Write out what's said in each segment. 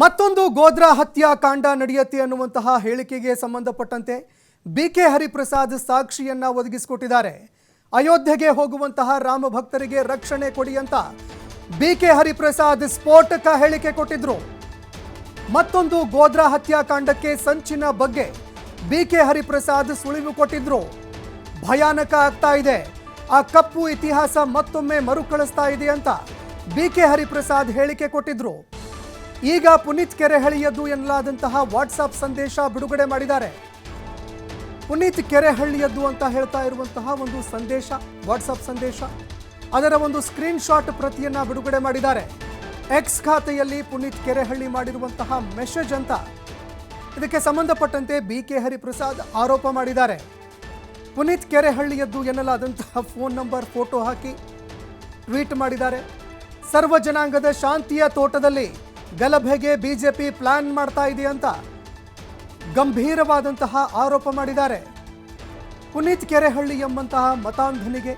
ಮತ್ತೊಂದು ಗೋದ್ರಾ ಹತ್ಯಾಕಾಂಡ ನಡೆಯುತ್ತೆ ಅನ್ನುವಂತಹ ಹೇಳಿಕೆಗೆ ಸಂಬಂಧಪಟ್ಟಂತೆ ಬಿ ಕೆ ಹರಿಪ್ರಸಾದ್ ಸಾಕ್ಷಿಯನ್ನ ಒದಗಿಸಿಕೊಟ್ಟಿದ್ದಾರೆ. ಅಯೋಧ್ಯೆಗೆ ಹೋಗುವಂತಹ ರಾಮ ಭಕ್ತರಿಗೆ ರಕ್ಷಣೆ ಕೊಡಿ ಅಂತ ಬಿ ಕೆ ಹರಿಪ್ರಸಾದ್ ಸ್ಫೋಟಕ ಹೇಳಿಕೆ ಕೊಟ್ಟಿದ್ರು. ಮತ್ತೊಂದು ಗೋದ್ರಾ ಹತ್ಯಾಕಾಂಡಕ್ಕೆ ಸಂಚಿನ ಬಗ್ಗೆ ಬಿ ಕೆ ಹರಿಪ್ರಸಾದ್ ಸುಳಿವು ಕೊಟ್ಟಿದ್ರು. ಭಯಾನಕ ಆಗ್ತಾ ಇದೆ. ಆ ಕಪ್ಪು ಇತಿಹಾಸ ಮತ್ತೊಮ್ಮೆ ಮರುಕಳಿಸ್ತಾ ಇದೆ ಅಂತ ಬಿ ಕೆ ಹರಿಪ್ರಸಾದ್ ಹೇಳಿಕೆ ಕೊಟ್ಟಿದ್ರು. ಈಗ ಪುನೀತ್ ಕೆರೆಹಳ್ಳಿಯದ್ದು ಎನ್ನಲಾದಂತಹ ವಾಟ್ಸಾಪ್ ಸಂದೇಶ ಬಿಡುಗಡೆ ಮಾಡಿದ್ದಾರೆ. ಪುನೀತ್ ಕೆರೆಹಳ್ಳಿಯದ್ದು ಅಂತ ಹೇಳ್ತಾ ಇರುವಂತಹ ಒಂದು ಸಂದೇಶ ವಾಟ್ಸಪ್ ಸಂದೇಶ. ಅದರ ಒಂದು ಸ್ಕ್ರೀನ್ ಶಾಟ್ ಪ್ರತಿಯನ್ನ ಬಿಡುಗಡೆ ಮಾಡಿದ್ದಾರೆ. ಎಕ್ಸ್ ಖಾತೆಯಲ್ಲಿ ಪುನೀತ್ ಕೆರೆಹಳ್ಳಿ ಮಾಡಿರುವಂತಹ ಮೆಸೇಜ್ ಅಂತ. ಇದಕ್ಕೆ ಸಂಬಂಧಪಟ್ಟಂತೆ ಬಿ ಕೆ ಹರಿಪ್ರಸಾದ್ ಆರೋಪ ಮಾಡಿದ್ದಾರೆ. ಪುನೀತ್ ಕೆರೆಹಳ್ಳಿಯದ್ದು ಎನ್ನಲಾದಂತಹ ಫೋನ್ ನಂಬರ್, ಫೋಟೋ ಹಾಕಿ ಟ್ವೀಟ್ ಮಾಡಿದ್ದಾರೆ. ಸರ್ವ ಜನಾಂಗದ ಶಾಂತಿಯ ತೋಟದಲ್ಲಿ ಗಲಭೆಗೆ ಬಿಜೆಪಿ ಪ್ಲಾನ್ ಮಾಡ್ತಾ ಇದೆ ಅಂತ ಗಂಭೀರವಾದಂತಹ ಆರೋಪ ಮಾಡಿದ್ದಾರೆ. ಪುನೀತ್ ಕೆರೆಹಳ್ಳಿ ಎಂಬಂತಹ ಮತಾಂಧನಿಗೆ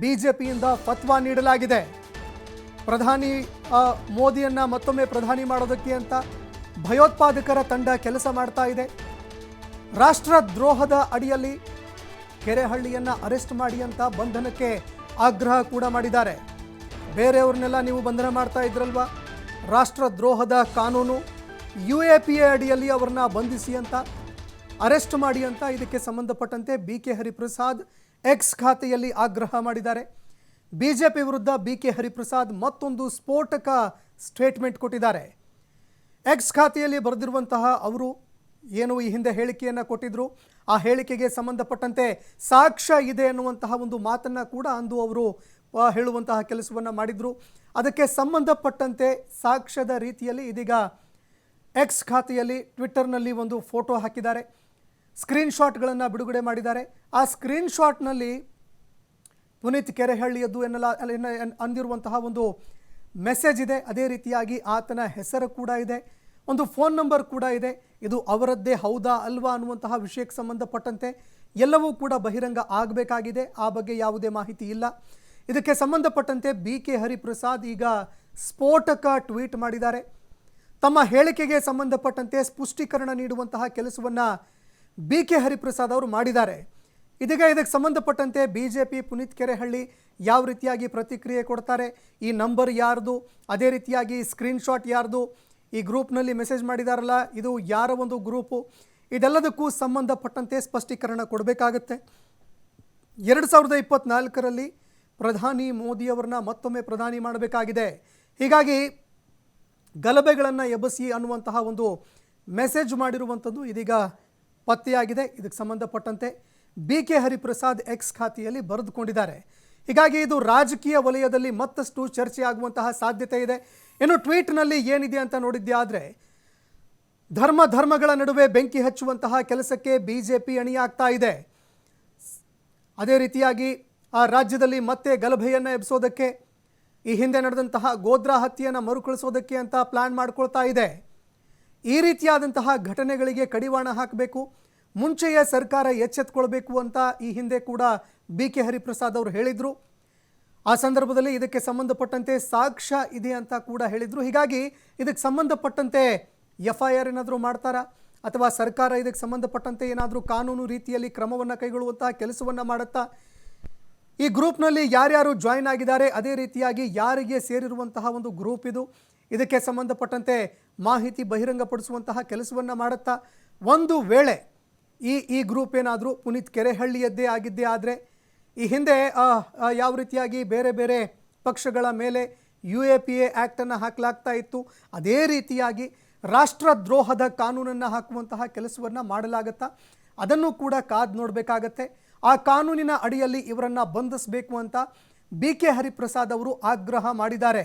ಬಿಜೆಪಿಯಿಂದ ಫತ್ವಾ ನೀಡಲಾಗಿದೆ. ಪ್ರಧಾನಿ ಮೋದಿಯನ್ನ ಮತ್ತೊಮ್ಮೆ ಪ್ರಧಾನಿ ಮಾಡೋದಕ್ಕೆ ಅಂತ ಭಯೋತ್ಪಾದಕರ ತಂಡ ಕೆಲಸ ಮಾಡ್ತಾ ಇದೆ. ರಾಷ್ಟ್ರದ್ರೋಹದ ಅಡಿಯಲ್ಲಿ ಕೆರೆಹಳ್ಳಿಯನ್ನ ಅರೆಸ್ಟ್ ಮಾಡಿ ಅಂತ ಬಂಧನಕ್ಕೆ ಆಗ್ರಹ ಕೂಡ ಮಾಡಿದ್ದಾರೆ. ಬೇರೆಯವ್ರನ್ನೆಲ್ಲ ನೀವು ಬಂಧನ ಮಾಡ್ತಾ ಇದ್ರಲ್ವಾ? ರಾಷ್ಟ್ರದ್ರೋಹದ ಕಾನೂನು ಯು ಎ ಪಿ ಎ ಅಡಿಯಲ್ಲಿ ಅವ್ರನ್ನ ಬಂಧಿಸಿ ಅಂತ, ಅರೆಸ್ಟ್ ಮಾಡಿ ಅಂತ ಇದಕ್ಕೆ ಸಂಬಂಧಪಟ್ಟಂತೆ ಬಿ ಕೆ ಹರಿಪ್ರಸಾದ್ ಎಕ್ಸ್ ಖಾತೆಯಲ್ಲಿ ಆಗ್ರಹ ಮಾಡಿದ್ದಾರೆ. ಬಿ ಜೆ ಪಿ ವಿರುದ್ಧ ಬಿ ಕೆ ಹರಿಪ್ರಸಾದ್ ಮತ್ತೊಂದು ಸ್ಫೋಟಕ ಸ್ಟೇಟ್ಮೆಂಟ್ ಕೊಟ್ಟಿದ್ದಾರೆ. ಎಕ್ಸ್ ಖಾತೆಯಲ್ಲಿ ಬರೆದಿರುವಂತಹ ಅವರು ಏನು ಈ ಹಿಂದೆ ಹೇಳಿಕೆಯನ್ನು ಕೊಟ್ಟಿದ್ರು? ಆ ಹೇಳಿಕೆಗೆ ಸಂಬಂಧಪಟ್ಟಂತೆ ಸಾಕ್ಷ್ಯ ಇದೆ ಅನ್ನುವಂತಹ ಒಂದು ಮಾತನ್ನು ಕೂಡ ಅಂದು ಅವರು ಹೇಳುವಂತಹ ಕೆಲಸವನ್ನು ಮಾಡಿದ್ರು. ಅದಕ್ಕೆ ಸಂಬಂಧಪಟ್ಟಂತೆ ಸಾಕ್ಷ್ಯದ ರೀತಿಯಲ್ಲಿ ಇದೀಗ ಎಕ್ಸ್ ಖಾತೆಯಲ್ಲಿ ಟ್ವಿಟ್ಟರ್ನಲ್ಲಿ ಒಂದು ಫೋಟೋ ಹಾಕಿದ್ದಾರೆ. ಸ್ಕ್ರೀನ್ಶಾಟ್ಗಳನ್ನು ಬಿಡುಗಡೆ ಮಾಡಿದ್ದಾರೆ. ಆ ಸ್ಕ್ರೀನ್ಶಾಟ್ನಲ್ಲಿ ಪುನೀತ್ ಕೆರೆಹಳ್ಳಿಯದ್ದು ಎನ್ನಲ, ಎನ್ನ- ಎನ್- ಅಂದಿರುವಂತಹ ಒಂದು ಮೆಸೇಜ್ ಇದೆ. ಅದೇ ರೀತಿಯಾಗಿ ಆತನ ಹೆಸರು ಕೂಡ ಇದೆ. ಒಂದು ಫೋನ್ ನಂಬರ್ ಕೂಡ ಇದೆ. ಇದು ಅವರದ್ದೇ ಹೌದಾ ಅಲ್ವಾ ಅನ್ನುವಂತಹ ವಿಷಯಕ್ಕೆ ಸಂಬಂಧಪಟ್ಟಂತೆ ಎಲ್ಲವೂ ಕೂಡ ಬಹಿರಂಗ ಆಗಬೇಕಾಗಿದೆ. ಆ ಬಗ್ಗೆ ಯಾವುದೇ ಮಾಹಿತಿ ಇಲ್ಲ. ಇದಕ್ಕೆ ಸಂಬಂಧಪಟ್ಟಂತೆ ಬಿ ಕೆ ಹರಿಪ್ರಸಾದ್ ಈಗ ಸ್ಫೋಟಕ ಟ್ವೀಟ್ ಮಾಡಿದ್ದಾರೆ. ತಮ್ಮ ಹೇಳಿಕೆಗೆ ಸಂಬಂಧಪಟ್ಟಂತೆ ಸ್ಪಷ್ಟೀಕರಣ ನೀಡುವಂತಹ ಕೆಲಸವನ್ನು ಬಿ ಕೆ ಹರಿಪ್ರಸಾದ್ ಅವರು ಮಾಡಿದ್ದಾರೆ. ಇದೀಗ ಇದಕ್ಕೆ ಸಂಬಂಧಪಟ್ಟಂತೆ B J P Puneeth Kerehalli ಯಾವ ರೀತಿಯಾಗಿ ಪ್ರತಿಕ್ರಿಯೆ ಕೊಡ್ತಾರೆ, ಈ ನಂಬರ್ ಯಾರ್ದು, ಅದೇ ರೀತಿಯಾಗಿ ಸ್ಕ್ರೀನ್ಶಾಟ್ ಯಾರ್ದು, ಈ ಗ್ರೂಪ್ನಲ್ಲಿ ಮೆಸೇಜ್ ಮಾಡಿದಾರಲ್ಲ, ಇದು ಯಾರ ಒಂದು ಗ್ರೂಪು, ಇದೆಲ್ಲದಕ್ಕೂ ಸಂಬಂಧಪಟ್ಟಂತೆ ಸ್ಪಷ್ಟೀಕರಣ ಕೊಡಬೇಕಾಗತ್ತೆ. ಎರಡು ಸಾವಿರದ ಇಪ್ಪತ್ನಾಲ್ಕರಲ್ಲಿ ಪ್ರಧಾನಿ ಮೋದಿಯವರನ್ನ ಮತ್ತೊಮ್ಮೆ ಪ್ರಧಾನಿ ಮಾಡಬೇಕಾಗಿದೆ. ಹೀಗಾಗಿ ಗಲಭೆಗಳನ್ನು ಎಬ್ಬಸಿ ಅನ್ನುವಂತಹ ಒಂದು ಮೆಸೇಜ್ ಮಾಡಿರುವಂಥದ್ದು ಇದೀಗ ಪತ್ತೆಯಾಗಿದೆ. ಇದಕ್ಕೆ ಸಂಬಂಧಪಟ್ಟಂತೆ ಬಿ ಕೆ ಹರಿಪ್ರಸಾದ್ ಎಕ್ಸ್ ಖಾತೆಯಲ್ಲಿ ಬರೆದುಕೊಂಡಿದ್ದಾರೆ. ಹೀಗಾಗಿ ಇದು ರಾಜಕೀಯ ವಲಯದಲ್ಲಿ ಮತ್ತಷ್ಟು ಚರ್ಚೆ ಆಗುವಂತಹ ಸಾಧ್ಯತೆ ಇದೆ. ಇನ್ನು ಟ್ವೀಟ್ನಲ್ಲಿ ಏನಿದೆ ಅಂತ ನೋಡಿದ್ದೆ ಆದರೆ, ಧರ್ಮ ಧರ್ಮಗಳ ನಡುವೆ ಬೆಂಕಿ ಹಚ್ಚುವಂತಹ ಕೆಲಸಕ್ಕೆ ಬಿ ಜೆ ಪಿ ಅಣಿಯಾಗ್ತಾ ಇದೆ. ಅದೇ ರೀತಿಯಾಗಿ ಆ ರಾಜ್ಯದಲ್ಲಿ ಮತ್ತೆ ಗಲಭೆಯನ್ನು ಎಬ್ಬಿಸೋದಕ್ಕೆ ಈ ಹಿಂದೆ ನಡೆದಂತಹ ಗೋದ್ರಾ ಹತ್ಯೆಯನ್ನು ಮರುಕಳಿಸೋದಕ್ಕೆ ಅಂತ ಪ್ಲಾನ್ ಮಾಡ್ಕೊಳ್ತಾ ಇದೆ. ಈ ರೀತಿಯಾದಂತಹ ಘಟನೆಗಳಿಗೆ ಕಡಿವಾಣ ಹಾಕಬೇಕು, ಮುಂಚೆಯೇ ಸರ್ಕಾರ ಎಚ್ಚೆತ್ಕೊಳ್ಬೇಕು ಅಂತ ಈ ಹಿಂದೆ ಕೂಡ ಬಿ ಕೆ ಹರಿಪ್ರಸಾದ್ ಅವರು ಹೇಳಿದರು. ಆ ಸಂದರ್ಭದಲ್ಲಿ ಇದಕ್ಕೆ ಸಂಬಂಧಪಟ್ಟಂತೆ ಸಾಕ್ಷ್ಯ ಇದೆ ಅಂತ ಕೂಡ ಹೇಳಿದರು. ಹೀಗಾಗಿ ಇದಕ್ಕೆ ಸಂಬಂಧಪಟ್ಟಂತೆ ಎಫ್ ಐ ಆರ್ ಏನಾದರೂ ಮಾಡ್ತಾರಾ? ಅಥವಾ ಸರ್ಕಾರ ಇದಕ್ಕೆ ಸಂಬಂಧಪಟ್ಟಂತೆ ಏನಾದರೂ ಕಾನೂನು ರೀತಿಯಲ್ಲಿ ಕ್ರಮವನ್ನು ಕೈಗೊಳ್ಳುವಂತಹ ಕೆಲಸವನ್ನು ಮಾಡುತ್ತಾ? ಈ ಗ್ರೂಪ್ನಲ್ಲಿ ಯಾರ್ಯಾರು ಜಾಯಿನ್ ಆಗಿದ್ದಾರೆ, ಅದೇ ರೀತಿಯಾಗಿ ಯಾರಿಗೆ ಸೇರಿರುವಂತಹ ಒಂದು ಗ್ರೂಪ್ ಇದು. ಇದಕ್ಕೆ ಸಂಬಂಧಪಟ್ಟಂತೆ ಮಾಹಿತಿ ಬಹಿರಂಗಪಡಿಸುವಂತಹ ಕೆಲಸವನ್ನು ಮಾಡುತ್ತಾ, ಒಂದು ವೇಳೆ ಈ ಈ ಗ್ರೂಪ್ ಏನಾದರೂ ಪುನೀತ್ ಕೆರೆಹಳ್ಳಿಯದ್ದೇ ಆಗಿದ್ದೇ ಆದರೆ, ಈ ಹಿಂದೆ ಯಾವ ರೀತಿಯಾಗಿ ಬೇರೆ ಬೇರೆ ಪಕ್ಷಗಳ ಮೇಲೆ ಯು ಎ ಪಿ ಎ ಆ್ಯಕ್ಟನ್ನು ಹಾಕಲಾಗ್ತಾ ಇತ್ತು, ಅದೇ ರೀತಿಯಾಗಿ ರಾಷ್ಟ್ರದ್ರೋಹದ ಕಾನೂನನ್ನು ಹಾಕುವಂತಹ ಕೆಲಸವನ್ನು ಮಾಡಲಾಗತ್ತಾ, ಅದನ್ನು ಕೂಡ ಕಾದು ನೋಡಬೇಕಾಗತ್ತೆ. ಆ ಕಾನೂನಿನ ಅಡಿಯಲ್ಲಿ ಇವರನ್ನು ಬಂಧಿಸಬೇಕು ಅಂತ ಬಿ ಕೆ ಹರಿಪ್ರಸಾದ್ ಅವರು ಆಗ್ರಹ ಮಾಡಿದ್ದಾರೆ.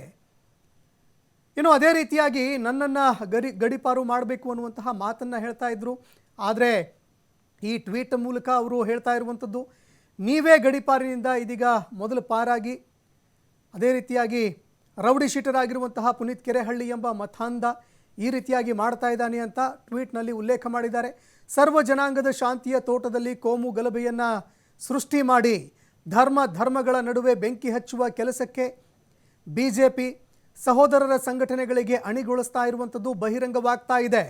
ಇನ್ನು ಅದೇ ರೀತಿಯಾಗಿ ನನ್ನನ್ನು ಗಡಿ ಗಡಿಪಾರು ಮಾಡಬೇಕು ಅನ್ನುವಂತಹ ಮಾತನ್ನು ಹೇಳ್ತಾ ಇದ್ದರು ಆದರೆ ಈ ಟ್ವೀಟ್ ಮೂಲಕ ಅವರು ಹೇಳ್ತಾ ಇರುವಂಥದ್ದು, ನೀವೇ ಗಡಿಪಾರಿನಿಂದ ಇದೀಗ ಮೊದಲು ಪಾರಾಗಿ, ಅದೇ ರೀತಿಯಾಗಿ ರೌಡಿ ಶೀಟರ್ ಆಗಿರುವಂತಹ ಪುನೀತ್ ಕೆರೆಹಳ್ಳಿ ಎಂಬ ಮತಾಂಧ ಈ ರೀತಿಯಾಗಿ ಮಾಡ್ತಾ ಇದ್ದಾನೆ ಅಂತ ಟ್ವೀಟ್ನಲ್ಲಿ ಉಲ್ಲೇಖ ಮಾಡಿದ್ದಾರೆ. ಸರ್ವ ಜನಾಂಗದ ಶಾಂತಿಯ ತೋಟದಲ್ಲಿ ಕೋಮು ಗಲಭೆಯನ್ನು ಸೃಷ್ಟಿ ಮಾಡಿ ಧರ್ಮ ಧರ್ಮಗಳ ನಡುವೆ ಬೆಂಕಿ ಹಚ್ಚುವ ಕೆಲಸಕ್ಕೆ ಬಿ ಜೆ ಪಿ ಸಹೋದರರ ಸಂಘಟನೆಗಳಿಗೆ ಅಣಿಗೊಳಿಸ್ತಾ ಇರುವಂಥದ್ದು ಬಹಿರಂಗವಾಗ್ತಾ ಇದೆ.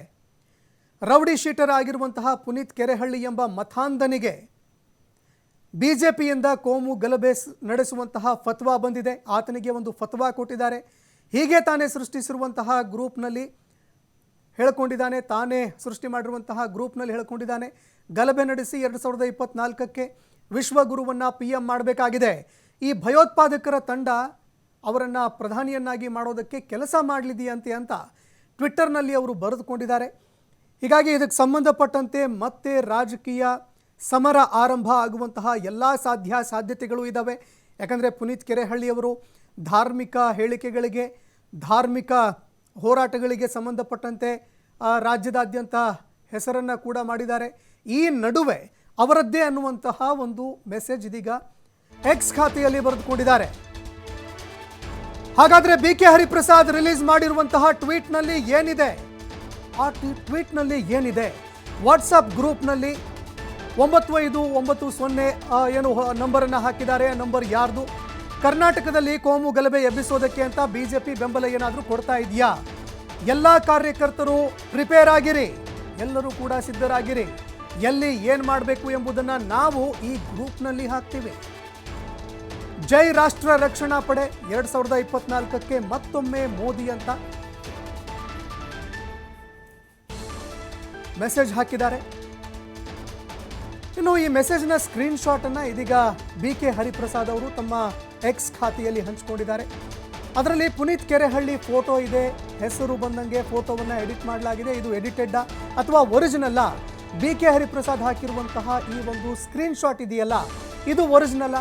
ರೌಡಿ ಶೀಟರ್ ಆಗಿರುವಂತಹ ಪುನೀತ್ ಕೆರೆಹಳ್ಳಿ ಎಂಬ ಮತಾಂಧನಿಗೆ ಪಿಯಿಂದ ಕೋಮು ಗಲಭೆ ನಡೆಸುವಂತಹ ಫತ್ವಾ ಬಂದಿದೆ. ಆತನಿಗೆ ಒಂದು ಫತ್ವಾ ಕೊಟ್ಟಿದ್ದಾರೆ. ಹೀಗೆ ತಾನೇ ಸೃಷ್ಟಿಸಿರುವಂತಹ ಗ್ರೂಪ್ನಲ್ಲಿ ಹೇಳ್ಕೊಂಡಿದ್ದಾನೆ, ತಾನೇ ಸೃಷ್ಟಿ ಮಾಡಿರುವಂತಹ ಗ್ರೂಪ್ನಲ್ಲಿ ಹೇಳ್ಕೊಂಡಿದ್ದಾನೆ. ಗಲಭೆ ನಡೆಸಿ ಎರಡು ಸಾವಿರದ ಇಪ್ಪತ್ನಾಲ್ಕಕ್ಕೆ ವಿಶ್ವಗುರುವನ್ನು ಪಿ ಎಂ ಮಾಡಬೇಕಾಗಿದೆ. ಈ ಭಯೋತ್ಪಾದಕರ ತಂಡ ಅವರನ್ನು ಪ್ರಧಾನಿಯನ್ನಾಗಿ ಮಾಡೋದಕ್ಕೆ ಕೆಲಸ ಮಾಡಲಿದೆಯಂತೆ ಅಂತ ಟ್ವಿಟ್ಟರ್ನಲ್ಲಿ ಅವರು ಬರೆದುಕೊಂಡಿದ್ದಾರೆ. ಹೀಗಾಗಿ ಇದಕ್ಕೆ ಸಂಬಂಧಪಟ್ಟಂತೆ ಮತ್ತೆ ರಾಜಕೀಯ ಸಮರ ಆರಂಭ ಆಗುವಂತಹ ಎಲ್ಲ ಸಾಧ್ಯ ಸಾಧ್ಯತೆಗಳು ಇದ್ದಾವೆ ಯಾಕಂದರೆ ಪುನೀತ್ ಕೆರೆಹಳ್ಳಿಯವರು ಧಾರ್ಮಿಕ ಹೇಳಿಕೆಗಳಿಗೆ, ಧಾರ್ಮಿಕ ಹೋರಾಟಗಳಿಗೆ ಸಂಬಂಧಪಟ್ಟಂತೆ ರಾಜ್ಯದಾದ್ಯಂತ ಹೆಸರನ್ನು ಕೂಡ ಮಾಡಿದ್ದಾರೆ. ಈ ನಡುವೆ ಅವರದ್ದೇ ಅನ್ನುವಂತಹ ಒಂದು ಮೆಸೇಜ್ ಇದೀಗ ಎಕ್ಸ್ ಖಾತೆಯಲ್ಲಿ ಬರೆದುಕೊಂಡಿದ್ದಾರೆ. ಹಾಗಾದ್ರೆ ಬಿ ಕೆ ಹರಿಪ್ರಸಾದ್ ರಿಲೀಸ್ ಮಾಡಿರುವಂತಹ ಟ್ವೀಟ್ನಲ್ಲಿ ಏನಿದೆ? ಆ ಟ್ವೀ- ಟ್ವೀಟ್ನಲ್ಲಿ ಏನಿದೆ? ವಾಟ್ಸಪ್ ಗ್ರೂಪ್ನಲ್ಲಿ ಒಂಬತ್ತು ಐದು ಒಂಬತ್ತು ಸೊನ್ನೆ ಏನು ನಂಬರನ್ನು ಹಾಕಿದ್ದಾರೆ. ನಂಬರ್ ಯಾರ್ದು? ಕರ್ನಾಟಕದಲ್ಲಿ ಕೋಮು ಗಲಭೆ ಎಬ್ಬಿಸೋದಕ್ಕೆ ಅಂತ ಬಿಜೆಪಿ ಬೆಂಬಲ ಏನಾದರೂ ಕೊಡ್ತಾ ಇದೆಯಾ? ಎಲ್ಲ ಕಾರ್ಯಕರ್ತರು ಪ್ರಿಪೇರ್ ಆಗಿರಿ. ಎಲ್ಲರೂ ಕೂಡ ಸಿದ್ಧರಾಗಿರಿ. ಎಲ್ಲಿ ಏನು ಮಾಡಬೇಕು ಎಂಬುದನ್ನು ನಾವು ಈ ಗ್ರೂಪ್ನಲ್ಲಿ ಹಾಕ್ತೀವಿ. ಜೈ ರಾಷ್ಟ್ರ ರಕ್ಷಣಾ ಪಡೆ ಎರಡ್ ಸಾವಿರದ ಇಪ್ಪತ್ನಾಲ್ಕಕ್ಕೆ ಮತ್ತೊಮ್ಮೆ ಮೋದಿ ಅಂತ. ಮೆಸೇಜ್ ಹಾಕಿದ್ದಾರೆ. ಇನ್ನು ಈ ಮೆಸೇಜ್ನ ಸ್ಕ್ರೀನ್ ಶಾಟ್ ಅನ್ನ ಇದೀಗ ಬಿ ಕೆ ಹರಿಪ್ರಸಾದ್ ಅವರು ತಮ್ಮ ಎಕ್ಸ್ ಖಾತೆಯಲ್ಲಿ ಹಂಚಿಕೊಂಡಿದ್ದಾರೆ. ಅದರಲ್ಲಿ ಪುನೀತ್ ಕೆರೆಹಳ್ಳಿ ಫೋಟೋ ಇದೆ. ಹೆಸರು ಬಂದಂಗೆ ಫೋಟೋವನ್ನು ಎಡಿಟ್ ಮಾಡಲಾಗಿದೆ. ಇದು ಎಡಿಟೆಡ್ ಅಥವಾ ಒರಿಜಿನಲ್ಲ ಬಿ ಕೆ ಹರಿಪ್ರಸಾದ್ ಹಾಕಿರುವಂತಹ ಈ ಒಂದು ಸ್ಕ್ರೀನ್ ಶಾಟ್ ಇದೆಯಲ್ಲ? ಇದು ಒರಿಜಿನಲ್ಲ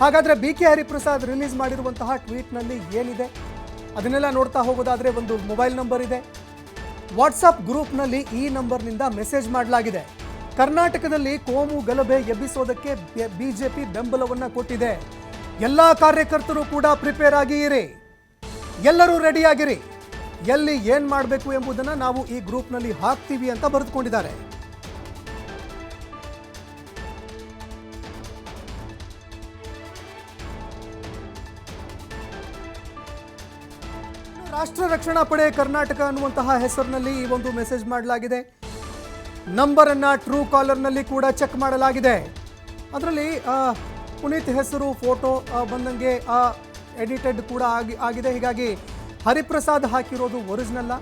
ಹಾಗಾದರೆ ಬಿ ಕೆ ಹರಿಪ್ರಸಾದ್ ರಿಲೀಸ್ ಮಾಡಿರುವಂತಹ ಟ್ವೀಟ್ನಲ್ಲಿ ಏನಿದೆ? ಅದನ್ನೆಲ್ಲ ನೋಡ್ತಾ ಹೋಗೋದಾದರೆ ಒಂದು ಮೊಬೈಲ್ ನಂಬರ್ ಇದೆ. ವಾಟ್ಸಪ್ ಗ್ರೂಪ್ನಲ್ಲಿ ಈ ನಂಬರ್ನಿಂದ ಮೆಸೇಜ್ ಮಾಡಲಾಗಿದೆ. ಕರ್ನಾಟಕದಲ್ಲಿ ಕೋಮು ಗಲಭೆ ಎಬ್ಬಿಸೋದಕ್ಕೆ ಬಿಜೆಪಿ ಬೆಂಬಲವನ್ನು ಕೊಟ್ಟಿದೆ. ಎಲ್ಲ ಕಾರ್ಯಕರ್ತರು ಕೂಡ ಪ್ರಿಪೇರ್ ಆಗಿ ಇರಿ ಎಲ್ಲರೂ ರೆಡಿಯಾಗಿರಿ. ಎಲ್ಲಿ ಏನ್ ಮಾಡಬೇಕು ಎಂಬುದನ್ನ ನಾವು ಈ ಗ್ರೂಪ್ನಲ್ಲಿ ಹಾಕ್ತೀವಿ ಅಂತ ಬರೆದುಕೊಂಡಿದ್ದಾರೆ. ರಾಷ್ಟ್ರ ರಕ್ಷಣಾ ಪಡೆ ಕರ್ನಾಟಕ ಅನ್ನುವಂತಹ ಹೆಸರಿನಲ್ಲಿ ಈ ಒಂದು ಮೆಸೇಜ್ ಮಾಡಲಾಗಿದೆ. ನಂಬರನ್ನು ಟ್ರೂ ಕಾಲರ್ನಲ್ಲಿ ಕೂಡ ಚೆಕ್ ಮಾಡಲಾಗಿದೆ. ಅದರಲ್ಲಿ ಪುನೀತ್ ಹೆಸರು ಫೋಟೋ ಬಂದಂಗೆ ಎಡಿಟೆಡ್ ಕೂಡ ಆಗಿ, ಆಗಿದೆ. ಹೀಗಾಗಿ ಹರಿಪ್ರಸಾದ್ ಹಾಕಿರೋದು ಒರಿಜಿನಲ್ಲ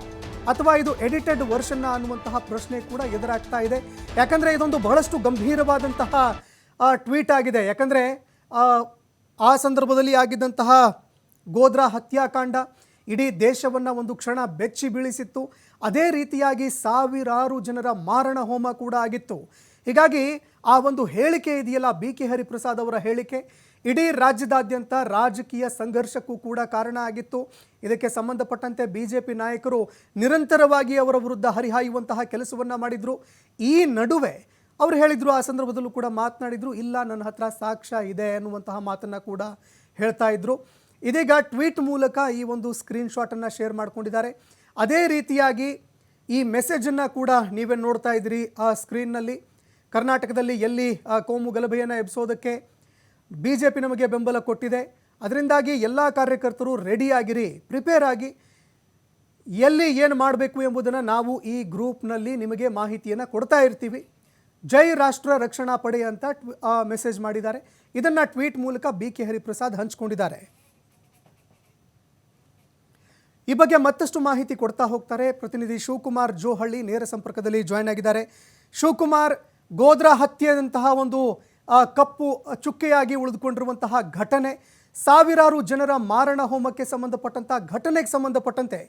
ಅಥವಾ ಇದು ಎಡಿಟೆಡ್ ವರ್ಷನ್ನ ಅನ್ನುವಂತಹ ಪ್ರಶ್ನೆ ಕೂಡ ಎದುರಾಗ್ತಾ ಇದೆ. ಯಾಕಂದರೆ ಇದೊಂದು ಬಹಳಷ್ಟು ಗಂಭೀರವಾದಂತಹ ಟ್ವೀಟ್ ಆಗಿದೆ. ಯಾಕಂದರೆ, ಆ ಸಂದರ್ಭದಲ್ಲಿ ಆಗಿದ್ದಂತಹ ಗೋದ್ರಾ ಹತ್ಯಾಕಾಂಡ ಇಡೀ ದೇಶವನ್ನು ಒಂದು ಕ್ಷಣ ಬೆಚ್ಚಿ ಬೀಳಿಸಿತ್ತು. ಅದೇ ರೀತಿಯಾಗಿ ಸಾವಿರಾರು ಜನರ ಮಾರಣ ಹೋಮ ಕೂಡ ಆಗಿತ್ತು. ಹೀಗಾಗಿ ಆ ಒಂದು ಹೇಳಿಕೆ ಇದೆಯಲ್ಲ ಬಿ ಕೆ ಹರಿಪ್ರಸಾದ್ ಅವರ ಹೇಳಿಕೆ? ಇಡೀ ರಾಜ್ಯದಾದ್ಯಂತ ರಾಜಕೀಯ ಸಂಘರ್ಷಕ್ಕೂ ಕೂಡ ಕಾರಣ ಆಗಿತ್ತು. ಇದಕ್ಕೆ ಸಂಬಂಧಪಟ್ಟಂತೆ ಬಿ ಜೆ ಪಿ ನಾಯಕರು ನಿರಂತರವಾಗಿ ಅವರ ವಿರುದ್ಧ ಹರಿಹಾಯುವಂತಹ ಕೆಲಸವನ್ನು ಮಾಡಿದರು. ಈ ನಡುವೆ ಅವರು ಹೇಳಿದರು, ಆ ಸಂದರ್ಭದಲ್ಲೂ ಕೂಡ ಮಾತನಾಡಿದರು, ಇಲ್ಲ, ನನ್ನ ಹತ್ರ ಸಾಕ್ಷ್ಯ ಇದೆ ಅನ್ನುವಂತಹ ಮಾತನ್ನು ಕೂಡ ಹೇಳ್ತಾ ಇದ್ದರು ಇದೀಗ ಟ್ವೀಟ್ ಮೂಲಕ ಈ ಒಂದು ಸ್ಕ್ರೀನ್ ಶಾಟನ್ನು ಶೇರ್ ಮಾಡ್ಕೊಂಡಿದ್ದಾರೆ. ಅದೇ ರೀತಿಯಾಗಿ ಈ ಮೆಸೇಜನ್ನು ಕೂಡ ನೀವೇ ನೋಡ್ತಾ ಇದ್ದೀರಿ ಆ ಸ್ಕ್ರೀನ್ನಲ್ಲಿ. ಕರ್ನಾಟಕದಲ್ಲಿ ಎಲ್ಲಿ, ಆ, ಕೋಮು ಗಲಭೆಯನ್ನು ಎಬ್ಬಿಸೋದಕ್ಕೆ ಬಿ ಜೆ ಪಿ ನಮಗೆ ಬೆಂಬಲ ಕೊಟ್ಟಿದೆ. ಅದರಿಂದಾಗಿ ಎಲ್ಲ ಕಾರ್ಯಕರ್ತರು ರೆಡಿಯಾಗಿರಿ ಪ್ರಿಪೇರ್ ಆಗಿ. ಎಲ್ಲಿ ಏನು ಮಾಡಬೇಕು ಎಂಬುದನ್ನು ನಾವು ಈ ಗ್ರೂಪ್ನಲ್ಲಿ ನಿಮಗೆ ಮಾಹಿತಿಯನ್ನು ಕೊಡ್ತಾ ಇರ್ತೀವಿ. ಜೈ ರಾಷ್ಟ್ರ ರಕ್ಷಣಾ ಪಡೆ ಅಂತ ಮೆಸೇಜ್ ಮಾಡಿದ್ದಾರೆ. ಇದನ್ನು ಟ್ವೀಟ್ ಮೂಲಕ ಬಿ ಕೆ ಹರಿಪ್ರಸಾದ್ ಹಂಚಿಕೊಂಡಿದ್ದಾರೆ. ಈ ಬಗ್ಗೆ ಮತ್ತಷ್ಟು ಮಾಹಿತಿ ಕೊಡ್ತಾ ಹೋಗ್ತಾರೆ ಪ್ರತಿನಿಧಿ ಶಿವಕುಮಾರ್ ಜೋಹಳ್ಳಿ ನೇರ ಸಂಪರ್ಕದಲ್ಲಿ ಜಾಯ್ನ್ ಆಗಿದ್ದಾರೆ. ಶಿವಕುಮಾರ್, ಗೋದ್ರಾ ಹತ್ಯೆಯಂತಹ ಒಂದು ಕಪ್ಪು ಚುಕ್ಕೆಯಾಗಿ ಉಳಿದುಕೊಂಡಿರುವಂತಹ ಘಟನೆ, ಸಾವಿರಾರು ಜನರ ಮಾರಣ ಹೋಮಕ್ಕೆ ಸಂಬಂಧಪಟ್ಟಂತಹ ಘಟನೆಗೆ ಸಂಬಂಧಪಟ್ಟಂತೆ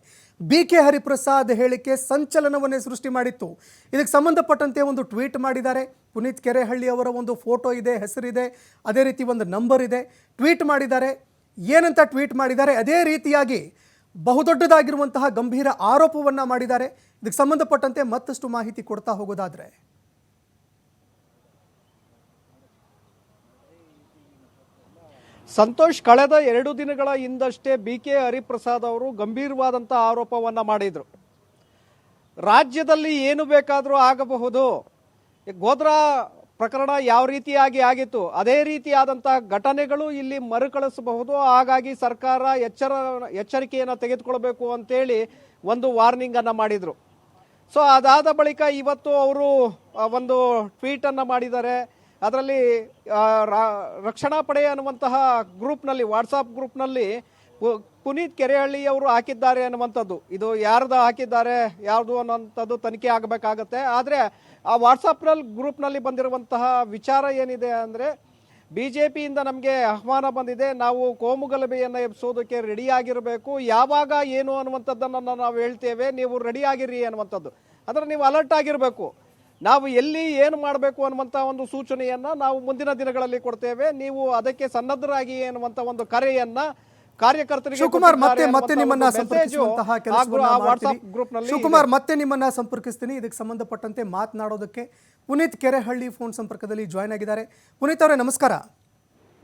ಬಿ ಕೆ ಹರಿಪ್ರಸಾದ್ ಹೇಳಿಕೆ ಸಂಚಲನವನ್ನೇ ಸೃಷ್ಟಿ ಮಾಡಿತ್ತು. ಇದಕ್ಕೆ ಸಂಬಂಧಪಟ್ಟಂತೆ ಒಂದು ಟ್ವೀಟ್ ಮಾಡಿದ್ದಾರೆ. ಪುನೀತ್ ಕೆರೆಹಳ್ಳಿ ಅವರ ಒಂದು ಫೋಟೋ ಇದೆ, ಹೆಸರಿದೆ, ಅದೇ ರೀತಿ ಒಂದು ನಂಬರ್ ಇದೆ. ಟ್ವೀಟ್ ಮಾಡಿದ್ದಾರೆ. ಏನಂತ ಟ್ವೀಟ್ ಮಾಡಿದ್ದಾರೆ? ಅದೇ ರೀತಿಯಾಗಿ ಬಹುದೊಡ್ಡದಾಗಿರುವಂತಹ ಗಂಭೀರ ಆರೋಪವನ್ನ ಮಾಡಿದ್ದಾರೆ. ಇದಕ್ಕೆ ಸಂಬಂಧಪಟ್ಟಂತೆ ಮತ್ತಷ್ಟು ಮಾಹಿತಿ ಕೊಡ್ತಾ ಹೋಗೋದಾದ್ರೆ. ಸಂತೋಷ್, ಕಳೆದ ಎರಡು ದಿನಗಳ ಹಿಂದಷ್ಟೇ ಬಿ ಕೆ ಹರಿಪ್ರಸಾದ್ ಅವರು ಗಂಭೀರವಾದಂಥ ಆರೋಪವನ್ನ ಮಾಡಿದರು. ರಾಜ್ಯದಲ್ಲಿ ಏನು ಬೇಕಾದರೂ ಆಗಬಹುದು. ಗೋದ್ರಾ ಪ್ರಕರಣ ಯಾವ ರೀತಿಯಾಗಿ ಆಗಿತ್ತು? ಅದೇ ರೀತಿಯಾದಂತಹ ಘಟನೆಗಳು ಇಲ್ಲಿ ಮರುಕಳಿಸಬಹುದು. ಹಾಗಾಗಿ ಸರ್ಕಾರ ಎಚ್ಚರ, ಎಚ್ಚರಿಕೆಯನ್ನು ತೆಗೆದುಕೊಳ್ಬೇಕು ಅಂತೇಳಿ ಒಂದು ವಾರ್ನಿಂಗ್ ಅನ್ನ ಮಾಡಿದ್ರು. ಸೊ, ಅದಾದ ಬಳಿಕ ಇವತ್ತು ಅವರು ಒಂದು ಟ್ವೀಟ್ ಅನ್ನ ಮಾಡಿದ್ದಾರೆ. ಅದರಲ್ಲಿ ರಕ್ಷಣಾ ಪಡೆ ಅನ್ನುವಂತಹ ಗ್ರೂಪ್ನಲ್ಲಿ, ವಾಟ್ಸಾಪ್ ಗ್ರೂಪ್ನಲ್ಲಿ ಪುನೀತ್ ಕೆರೆಹಳ್ಳಿ ಅವರು ಹಾಕಿದ್ದಾರೆ ಅನ್ನುವಂಥದ್ದು. ಇದು ಯಾರ್ದು ಹಾಕಿದ್ದಾರೆ, ಯಾರ್ದು ಅನ್ನುವಂಥದ್ದು ತನಿಖೆ ಆಗಬೇಕಾಗತ್ತೆ. ಆದರೆ ಆ ವಾಟ್ಸಪ್ನಲ್ಲಿ ಗ್ರೂಪ್ನಲ್ಲಿ ಬಂದಿರುವಂತಹ ವಿಚಾರ ಏನಿದೆ ಅಂದರೆ ಬಿ ಜೆ ಪಿಯಿಂದ ನಮಗೆ ಆಹ್ವಾನ ಬಂದಿದೆ, ನಾವು ಕೋಮುಗಲಭೆಯನ್ನು ಎಬ್ಸೋದಕ್ಕೆ ರೆಡಿ ಆಗಿರಬೇಕು, ಯಾವಾಗ ಏನು ಅನ್ನುವಂಥದ್ದನ್ನು ನಾವು ಹೇಳ್ತೇವೆ, ನೀವು ರೆಡಿ ಆಗಿರಿ ಅನ್ನುವಂಥದ್ದು. ಅಂದರೆ ನೀವು ಅಲರ್ಟ್ ಆಗಿರಬೇಕು. ನಾವು ಎಲ್ಲಿ ಏನು ಮಾಡಬೇಕು ಅನ್ನುವಂಥ ಒಂದು ಸೂಚನೆಯನ್ನು ನಾವು ಮುಂದಿನ ದಿನಗಳಲ್ಲಿ ಕೊಡ್ತೇವೆ, ನೀವು ಅದಕ್ಕೆ ಸನ್ನದ್ಧರಾಗಿ ಅನ್ನುವಂಥ ಒಂದು ಕರೆಯನ್ನ ಕಾರ್ಯಕರ್ತರಿಗೆ ಶಿವಕುಮಾರ್ ಮತ್ತೆ ಮತ್ತೆ ನಿಮ್ಮನ್ನ ಸಂಪರ್ಕಿಸುವಂತಹ ಕೆಲಸವನ್ನ ಮಾಡ್ತೀನಿ. ಶಿವಕುಮಾರ್ ಮತ್ತೆ ನಿಮ್ಮನ್ನ ಸಂಪರ್ಕಿಸ್ತೀನಿ. ಇದಕ್ಕೆ ಸಂಬಂಧಪಟ್ಟಂತೆ ಮಾತನಾಡೋದಕ್ಕೆ ಪುನೀತ್ ಕೆರೆಹಳ್ಳಿ ಫೋನ್ ಸಂಪರ್ಕದಲ್ಲಿ ಜಾಯ್ನ್ ಆಗಿದ್ದಾರೆ. ಪುನೀತ್ ಅವರೇ ನಮಸ್ಕಾರ.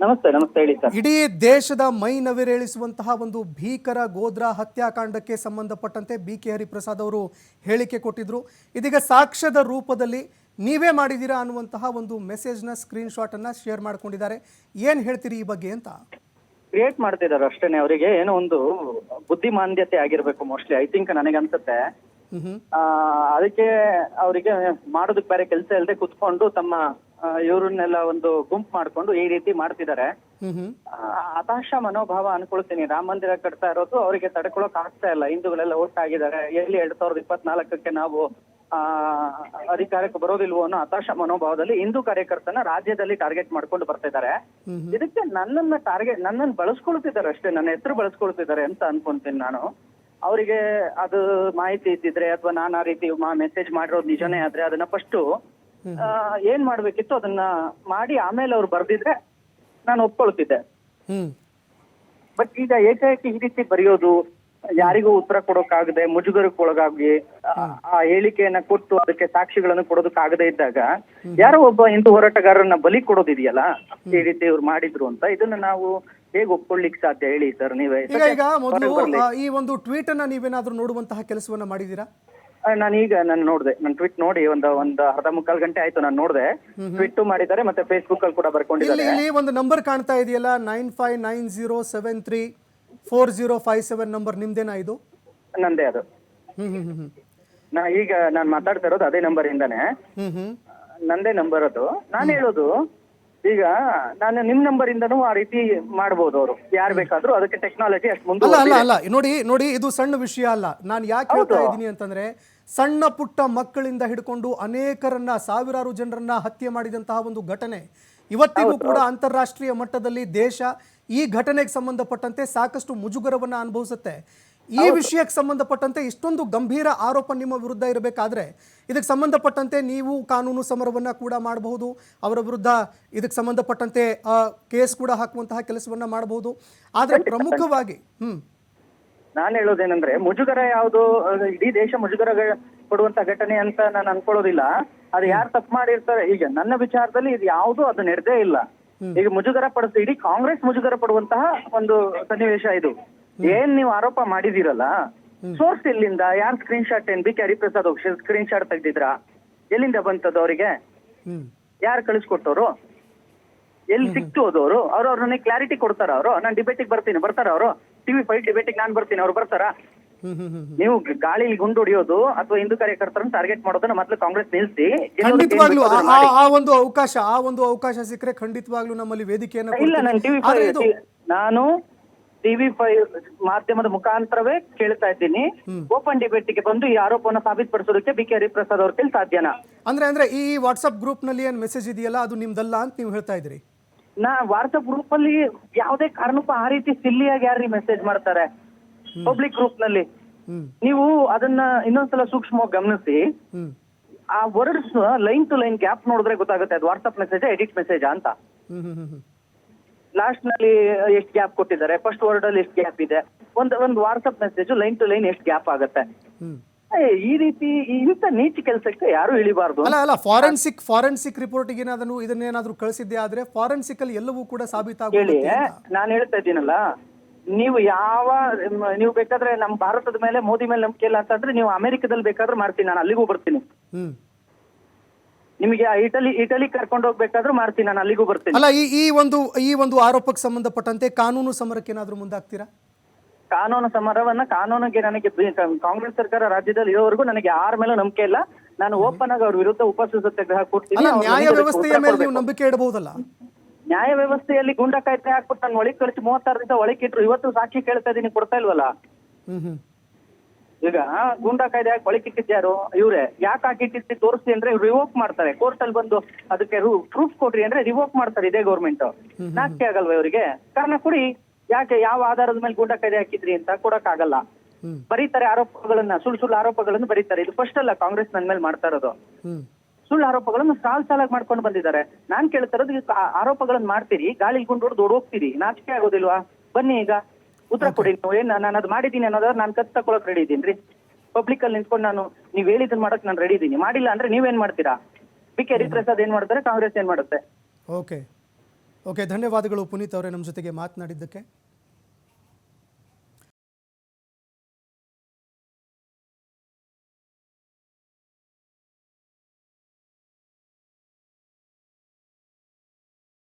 ನಮಸ್ತೆ ನಮಸ್ತೆ ಹೇಳಿ ಸರ್. ಇಡೀ ದೇಶದ ಮೈ ನವಿರೇಳಿಸುವಂತಹ ಒಂದು ಭೀಕರ ಗೋದ್ರ ಹತ್ಯಾಕಾಂಡಕ್ಕೆ ಸಂಬಂಧಪಟ್ಟಂತೆ ಬಿ ಕೆ ಹರಿಪ್ರಸಾದ್ ಅವರು ಹೇಳಿಕೆ ಕೊಟ್ಟಿದ್ರು. ಇದೀಗ ಸಾಕ್ಷ್ಯದ ರೂಪದಲ್ಲಿ ನೀವೇ ಮಾಡಿದ್ದೀರಾ ಅನ್ನುವಂತಹ ಒಂದು ಮೆಸೇಜ್ನ ಸ್ಕ್ರೀನ್ ಶಾಟನ್ನು ಶೇರ್ ಮಾಡ್ಕೊಂಡಿದ್ದಾರೆ. ಏನು ಹೇಳ್ತೀರಿ ಈ ಬಗ್ಗೆ ಅಂತ? ಕ್ರಿಯೇಟ್ ಮಾಡ್ತಿದ್ದಾರೆ ಅಷ್ಟೇನೆ ಅವರಿಗೆ. ಏನೋ ಒಂದು ಬುದ್ಧಿಮಾಂದ್ಯತೆ ಆಗಿರ್ಬೇಕು ಮೋಸ್ಟ್ಲಿ ಐ ಥಿಂಕ್ ನನಗೆ ಅನ್ಸುತ್ತೆ ಹ್ಮ್. ಹ್ಮ್ ಆ, ಅದಕ್ಕೆ ಅವರಿಗೆ ಮಾಡೋದಕ್ ಬೇರೆ ಕೆಲಸ ಇಲ್ಲದೆ ಕುತ್ಕೊಂಡು ತಮ್ಮ ಇವ್ರನ್ನೆಲ್ಲ ಒಂದು ಗುಂಪು ಮಾಡ್ಕೊಂಡು ಈ ರೀತಿ ಮಾಡ್ತಿದ್ದಾರೆ ಹತಾಶ ಮನೋಭಾವ ಅನ್ಕೊಳ್ತೀನಿ. ರಾಮ ಮಂದಿರ ಕಟ್ತಾ ಇರೋದು ಅವರಿಗೆ ತಡ್ಕೊಳಕ್ ಆಗ್ತಾ ಇಲ್ಲ. ಹಿಂದೂಗಳೆಲ್ಲ ಒಟ್ಟಾಗಿದ್ದಾರೆ ಎಲ್ಲಿ ಎರಡ್ ಸಾವಿರದ ಇಪ್ಪತ್ನಾಲ್ಕಕ್ಕೆ ನಾವು ಅಧಿಕಾರಕ್ಕೆ ಬರೋದಿಲ್ವೋ ಅನ್ನೋ ಹತಾಶ ಮನೋಭಾವದಲ್ಲಿ ಹಿಂದೂ ಕಾರ್ಯಕರ್ತನ ರಾಜ್ಯದಲ್ಲಿ ಟಾರ್ಗೆಟ್ ಮಾಡ್ಕೊಂಡು ಬರ್ತಾ ಇದ್ದಾರೆ. ಇದಕ್ಕೆ ನನ್ನನ್ನ ಟಾರ್ಗೆಟ್ ನನ್ನನ್ನು ಬಳಸ್ಕೊಳ್ತಿದ್ದಾರೆ ಅಷ್ಟೇ ನನ್ನ ಹೆಸರು ಬಳಸ್ಕೊಳ್ತಿದ್ದಾರೆ ಅಂತ ಅನ್ಕೊಂತೀನಿ ನಾನು. ಅವರಿಗೆ ಅದು ಮಾಹಿತಿ ಇದ್ದಿದ್ರೆ ಅಥವಾ ನಾನು ಆ ರೀತಿ ಮೆಸೇಜ್ ಮಾಡಿರೋದು ನಿಜನೇ ಆದ್ರೆ ಅದನ್ನ ಫಸ್ಟ್ ಏನ್ ಮಾಡ್ಬೇಕಿತ್ತು ಅದನ್ನ ಮಾಡಿ ಆಮೇಲೆ ಅವ್ರು ಬರ್ದಿದ್ರೆ ನಾನು ಒಪ್ಕೊಳ್ತಿದ್ದೆ. ಬಟ್ ಈಗ ಏಕಾಏಕಿ ಈ ರೀತಿ ಬರೆಯೋದು ಯಾರಿಗೂ ಉತ್ತರ ಕೊಡೋಕಾಗದೆ ಮುಜುಗರಕ್ಕೆ ಒಳಗಾಗಿ ಆ- ಹೇಳಿಕೆಯನ್ನ ಕೊಟ್ಟು ಅದಕ್ಕೆ ಸಾಕ್ಷಿಗಳನ್ನು ಕೊಡೋದಕ್ಕಾಗದೆ ಇದ್ದಾಗ ಯಾರೋ ಒಬ್ಬ ಹಿಂದೂ ಹೋರಾಟಗಾರರನ್ನ ಬಲಿ ಕೊಡೋದಿದೆಯಲ್ಲ ಈ ರೀತಿ ಇವ್ರು ಮಾಡಿದ್ರು ಅಂತ. ಇದನ್ನ ನಾವು ಹೇಗೆ ಒಪ್ಕೊಳ್ಳಿಕ್ ಸಾಧ್ಯ ಹೇಳಿ ಸರ್ ನೀವೇ? ಈಗ ಈಗ ಮೊದಲು ಈ ಒಂದು ಟ್ವೀಟ್ ಅನ್ನ ನೀವೇನಾದ್ರೂ ನೋಡುವಂತಹ ಕೆಲಸವನ್ನ ಮಾಡಿದೀರಾ ನಾನೀಗ ಈಗ ನಾನು ನೋಡಿದೆ. ನಾನು ಟ್ವಿಟ್ ನೋಡಿ ಒಂದು ಒಂದು ಅರ್ಧ ಮುಕ್ಕಾಲು ಗಂಟೆ ಆಯ್ತು ನಾನು ನೋಡಿದೆ. ಟ್ವಿಟ್ ಮಾಡಿದ್ದಾರೆ ಮತ್ತೆ ಫೇಸ್ಬುಕ್ ಅಲ್ಲಿ ಕೂಡ ಬರ್ಕೊಂಡಿದ್ದಾರೆ. ಇಲ್ಲಿ ಒಂದು ನಂಬರ್ ಕಾಣ್ತಾ ಇದೆಯಲ್ಲ nine five nine zero seven three. Four zero five seven number ನಿಮ್ದೇನಾ ಇದು? ನಂದೇ ಅದು. ಹ್ಮ್ ಹ್ಮ್ ಹ್ಮ್ ಹ್ಮ್ ನಾ ಈಗ ನಾನು ಮಾತಾಡ್ತಾ ಇರೋದು ಅದೇ ನಂಬರ್ ಇಂದಾನೆ ಹ್ಮ್ ಹ್ಮ್ ನಂದೇ ನಂಬರ್ ಅದು. ನಾನು ಹೇಳೋದು ಈಗ ನಾನು ನಿಮ್ ನಂಬರ್ ಇಂದನೂ ಆ ರೀತಿ ಮಾಡ್ಬೋದು ಅವರು. ಯಾರು ಬೇಕಾದ್ರೂ ಅದಕ್ಕೆ ಟೆಕ್ನಾಲಜಿ ಅಷ್ಟು ಮುಂದೆ ಅಲ್ಲ ಅಲ್ಲ ಅಲ್ಲ. ನೋಡಿ ನೋಡಿ ಇದು ಸಣ್ಣ ವಿಷಯ ಅಲ್ಲ. ನಾನು ಯಾಕೆ ಹೇಳ್ತಾ ಇದ್ದೀನಿ ಅಂತಂದ್ರೆ ಸಣ್ಣ ಪುಟ್ಟ ಮಕ್ಕಳಿಂದ ಹಿಡ್ಕೊಂಡು ಅನೇಕರನ್ನ ಸಾವಿರಾರು ಜನರನ್ನ ಹತ್ಯೆ ಮಾಡಿದಂತಹ ಒಂದು ಘಟನೆ. ಇವತ್ತಿಗೂ ಕೂಡ ಅಂತಾರಾಷ್ಟ್ರೀಯ ಮಟ್ಟದಲ್ಲಿ ದೇಶ ಈ ಘಟನೆಗೆ ಸಂಬಂಧಪಟ್ಟಂತೆ ಸಾಕಷ್ಟು ಮುಜುಗರವನ್ನ ಅನುಭವಿಸುತ್ತೆ. ಈ ವಿಷಯಕ್ಕೆ ಸಂಬಂಧಪಟ್ಟಂತೆ ಇಷ್ಟೊಂದು ಗಂಭೀರ ಆರೋಪ ನಿಮ್ಮ ವಿರುದ್ಧ ಇರಬೇಕಾದ್ರೆ ಇದಕ್ಕೆ ಸಂಬಂಧಪಟ್ಟಂತೆ ನೀವು ಕಾನೂನು ಸಮರವನ್ನ ಕೂಡ ಮಾಡಬಹುದು. ಅವರ ವಿರುದ್ಧ ಇದಕ್ಕೆ ಸಂಬಂಧಪಟ್ಟಂತೆ ಆ, ಕೇಸ್ ಕೂಡ ಹಾಕುವಂತಹ ಕೆಲಸವನ್ನ ಮಾಡಬಹುದು. ಆದರೆ ಪ್ರಮುಖವಾಗಿ ಹ್ಮ್. ನಾನು ಹೇಳೋದೇನಂದ್ರೆ ಮುಜುಗರ ಯಾವುದು ಇಡೀ ದೇಶ ಮುಜುಗರ ಕೊಡುವಂತ ಪಡುವಂತ ಘಟನೆ ಅಂತ ನಾನು ಅನ್ಕೊಳ್ಳೋದಿಲ್ಲ. ಅದು ಯಾರು ತಪ್ಪು ಮಾಡಿರ್ತಾರೆ ಈಗ ನನ್ನ ವಿಚಾರದಲ್ಲಿ ಇದು ಯಾವುದು ಅದು ನಡೆದೇ ಇಲ್ಲ. ಈಗ ಮುಜುಗರ ಪಡಿಸ್ ಇಡೀ ಕಾಂಗ್ರೆಸ್ ಮುಜುಗರ ಪಡುವಂತಹ ಒಂದು ಸನ್ನಿವೇಶ ಇದು. ಏನ್ ನೀವು ಆರೋಪ ಮಾಡಿದಿರಲ್ಲ ಸೋರ್ಸ್ ಎಲ್ಲಿಂದ? ಯಾರ್ ಸ್ಕ್ರೀನ್ ಶಾಟ್ ಏನ್? B K Hariprasad screenshot ತೆಗ್ದಿದ್ರ? ಎಲ್ಲಿಂದ ಬಂತದ್ದು ಅವರಿಗೆ? ಯಾರು ಕಳಿಸ್ಕೊಟ್ಟವ್ರು? ಎಲ್ಲಿ ಸಿಕ್ತು ಅದವರು ಅವರು? ಅವ್ರು ನನಗೆ ಕ್ಲಾರಿಟಿ ಕೊಡ್ತಾರ ಅವರು? ನಾನು ಡಿಬೇಟಿಗೆ ಬರ್ತೀನಿ. ಬರ್ತಾರ ಅವರು? ಟಿವಿ ಫೈವ್ ಡಿಬೇಟಿಗೆ ನಾನು ಬರ್ತೀನಿ. ಅವ್ರು ಬರ್ತಾರಾ. ನೀವು ಗಾಳಿ ಗುಂಡು ಹೊಡಿಯೋದು ಅಥವಾ ಹಿಂದೂ ಕಾರ್ಯಕರ್ತರನ್ನ ಟಾರ್ಗೆಟ್ ಮಾಡೋದನ್ನ ಮೊದಲು ಕಾಂಗ್ರೆಸ್ ನಿಲ್ಸಿ ಖಂಡಿತವಾಗ್ಲೂ ಆ- ಒಂದು ಅವಕಾಶ ಆ ಒಂದು ಅವಕಾಶ ಸಿಕ್ಕರೆ ಖಂಡಿತವಾಗ್ಲೂ ನಮ್ಮಲ್ಲಿ ವೇದಿಕೆಯನ್ನು ಇಲ್ಲ ನಾನು ಟಿವಿ ಆದ್ರೆ ಇದು ನಾನು ಟಿವಿ ಫೈವ್ ಮಾಧ್ಯಮದ ಮುಖಾಂತರವೇ ಕೇಳ್ತಾ ಇದ್ದೀನಿ. ಓಪನ್ ಡಿಬೇಟಿಗೆ ಬಂದು ಈ ಆರೋಪವನ್ನು ಸಾಬೀತುಪಡಿಸೋದಕ್ಕೆ ಬಿ ಕೆ ಹರಿಪ್ರಸಾದ್ ಅವ್ರ ಕೈಲಿ ಸಾಧ್ಯನಾ? ಅಂದ್ರೆ ಅಂದ್ರೆ ಈ ವಾಟ್ಸ್ಆಪ್ ಗ್ರೂಪ್ನಲ್ಲಿ ಏನ್ ಮೆಸೇಜ್ ಇದೆಯಲ್ಲ ಅದು ನಿಮ್ದಲ್ಲ ಅಂತ ನೀವು ಹೇಳ್ತಾ ಇದ್ರಿ ನಾ ವಾಟ್ಸ್ಆಪ್ ಗ್ರೂಪ್ ಅಲ್ಲಿ ಯಾವುದೇ ಕಾರಣಕ್ಕೂ ಆ ರೀತಿ ಸಿಲ್ಲಿಯಾಗಿ ಯಾರು ಮೆಸೇಜ್ ಮಾಡ್ತಾರೆ? ಪಬ್ಲಿಕ್ ಗ್ರೂಪ್ನಲ್ಲಿ. ನೀವು ಅದನ್ನ ಇನ್ನೊಂದ್ಸಲ ಸೂಕ್ಷ್ಮವಾಗಿ ಗಮನಿಸಿ. ಆ words line to line gap ನೋಡಿದ್ರೆ ಗೊತ್ತಾಗುತ್ತೆ ಅದು ವಾಟ್ಸ್ಆಪ್ ಮೆಸೇಜ್ ಎಡಿಟ್ ಮೆಸೇಜ್ ಅಂತ. ಲಾಸ್ಟ್ನಲ್ಲಿ ಎಷ್ಟು ಗ್ಯಾಪ್ ಕೊಟ್ಟಿದ್ದಾರೆ? ಫಸ್ಟ್ ವರ್ಡ್ ಅಲ್ಲಿ ಎಷ್ಟು ಗ್ಯಾಪ್ ಇದೆ? ಒಂದ್ ಒಂದು WhatsApp message line to line ಎಷ್ಟು ಗ್ಯಾಪ್ ಆಗುತ್ತೆ? ಈ ರೀತಿ ಇಂಥ ನೀಚ ಕೆಲಸಕ್ಕೆ ಯಾರು ಇಳಿಬಾರ್ದು ಅಲ್ಲ ಅಲ್ಲ ಫಾರೆನ್ಸಿಕ್ ಫಾರೆನ್ಸಿಕ್ ರಿಪೋರ್ಟ್ ಏನಾದ್ರು ಇದನ್ನೇನಾದ್ರೂ ಕಳಿಸಿದ್ದೆ ಆದ್ರೆ ಫಾರೆನ್ಸಿಕ್ ಅಲ್ಲಿ ಎಲ್ಲವೂ ಕೂಡ ಸಾಬೀತಾಗುತ್ತೆ ನಾನು ಹೇಳ್ತಾ ಇದ್ದೀನಲ್ಲ. ನೀವು ಯಾವ ನೀವು ಬೇಕಾದ್ರೆ ನಮ್ಮ ಭಾರತದ ಮೇಲೆ ಮೋದಿ ಮೇಲೆ ನಂಬಿಕೆ ಇಲ್ಲ ಅಂತಂದ್ರೆ ನೀವು ಅಮೆರಿಕದಲ್ಲಿ ಬೇಕಾದ್ರೆ ಮಾಡ್ತೀನಿ ನಾನು ಅಲ್ಲಿಗೂ ಬರ್ತೀನಿ. ನಿಮಗೆ ಇಟಲಿ ಇಟಲಿ ಕರ್ಕೊಂಡು ಹೋಗ್ಬೇಕಾದ್ರೂ ಮಾಡ್ತೀನಿ ನಾನು ಅಲ್ಲಿಗೂ ಬರ್ತೀನಿ. ಅಲ್ಲ ಈ ಈ ಒಂದು ಈ ಒಂದು ಆರೋಪಕ್ಕೆ ಸಂಬಂಧಪಟ್ಟಂತೆ ಕಾನೂನು ಸಮರಕ್ಕೆ ಏನಾದರೂ ಮುಂದಾಗ್ತೀರಾ? ಕಾನೂನು ಸಮರವನ್ನ ಕಾನೂನಿಗೆ ನನಗೆ ಕಾಂಗ್ರೆಸ್ ಸರ್ಕಾರ ರಾಜ್ಯದಲ್ಲಿ ಇರೋವರೆಗೂ ನನಗೆ ಯಾರ ಮೇಲೆ ನಂಬಿಕೆ ಇಲ್ಲ. ನಾನು ಓಪನ್ ಆಗಿ ಅವ್ರ ವಿರುದ್ಧ ಉಪವಾಸ ಸತ್ಯಾಗ್ರಹ ಕೊಡ್ತೀನಿ. ನ್ಯಾಯ ವ್ಯವಸ್ಥೆಯ ಮೇಲೆ ನೀವು ನಂಬಿಕೆ ಇಡಬಹುದಲ್ಲ? ನ್ಯಾಯ ವ್ಯವಸ್ಥೆಯಲ್ಲಿ ಗುಂಡ ಕಾಯ್ದೆ ಹಾಕ್ಬಿಟ್ಟು ನಾನು ಒಳಗೆ ಕಳಿಸಿ ಮೂವತ್ತಾರರಿಂದ ದಿವಸ ಒಳಗೆ ಇಟ್ರು ಇವತ್ತು ಸಾಕ್ಷಿ ಕೇಳ್ತಾ ಇದೀನಿ ಕೊಡ್ತಾ ಇಲ್ವಲ್ಲ? ಈಗ ಗೂಂಡಾ ಕಾಯ್ದೆ ಹಾಕಿ ಒಳಗೆ ಇಟ್ಟಿದ್ಯಾರು ಇವ್ರೆ. ಯಾಕೆ ಹಾಕಿಟ್ಟಿದ್ದು ತೋರಿಸಿ ಅಂದ್ರೆ ರಿವೋಕ್ ಮಾಡ್ತಾರೆ. ಕೋರ್ಟ್ ಅಲ್ಲಿ ಬಂದು ಅದಕ್ಕೆ ಪ್ರೂಫ್ ಕೊಡ್ರಿ ಅಂದ್ರೆ ರಿವೋಕ್ ಮಾಡ್ತಾರೆ ಇದೇ ಗೌರ್ಮೆಂಟ್ ನಾಚಿಕೆ ಆಗಲ್ವಾ ಇವರಿಗೆ? ಕಾರಣ ಕೊಡಿ. ಯಾಕೆ ಯಾವ ಆಧಾರದ ಮೇಲೆ ಗೂಂಡಾ ಕಾಯ್ದೆ ಹಾಕಿದ್ರಿ ಅಂತ ಕೊಡಕ್ ಆಗಲ್ಲ. ಬರೀತಾರೆ ಆರೋಪಗಳನ್ನ ಸುಳ್ಳು ಸುಳ್ಳು ಆರೋಪಗಳನ್ನು ಬರೀತಾರೆ. ಇದು ಫಸ್ಟ್ ಅಲ್ಲ ಕಾಂಗ್ರೆಸ್ ನನ್ ಮೇಲೆ ಮಾಡ್ತಾ ಇರೋದು. ಸುಳ್ಳು ಆರೋಪಗಳನ್ನು ಸಾಲ್ ಸಾಲಾಗಿ ಮಾಡ್ಕೊಂಡು ಬಂದಿದ್ದಾರೆ. ನಾನ್ ಕೇಳ್ತಾ ಇರೋದು ಆರೋಪಗಳನ್ನು ಮಾಡ್ತೀರಿ ಗಾಳಿ ಗುಂಡು ಹೊಡೆದು ಓಡೋಗ್ತೀರಿ ನಾಚಿಕೆ ಆಗೋದಿಲ್ವಾ? ಬನ್ನಿ ಈಗ ಉತ್ತರ ಕೊಡಿ ನೀವು ಏನ್ ನಾನು ಅದು ಮಾಡಿದ್ದೀನಿ ಅನ್ನೋದಾದ್ರೆ ನಾನು ಕತ್ ತಗೊಳಕ್ ರೆಡಿ ಇದ್ದೀನಿ ಪಬ್ಲಿಕ್ ಅಲ್ಲಿ ನಿಂತ್ಕೊಂಡು ನಾನು ನೀವ್ ಹೇಳಿದ್ ಮಾಡಕ್ ನಾನು ರೆಡಿ ಇದ್ದೀನಿ. ಮಾಡಿಲ್ಲ ಅಂದ್ರೆ ನೀವೇನ್ ಮಾಡ್ತೀರಾ? ಬಿ ಕೆ ಹರಿಪ್ರಸಾದ್ ಏನ್ ಮಾಡ್ತಾರೆ? ಕಾಂಗ್ರೆಸ್ ಏನ್ ಮಾಡುತ್ತೆ? ಓಕೆ ಓಕೆ ಧನ್ಯವಾದಗಳು ಪುನೀತ್ ಅವರೇ ನಮ್ಮ ಜೊತೆಗೆ ಮಾತನಾಡಿದ್ದಕ್ಕೆ.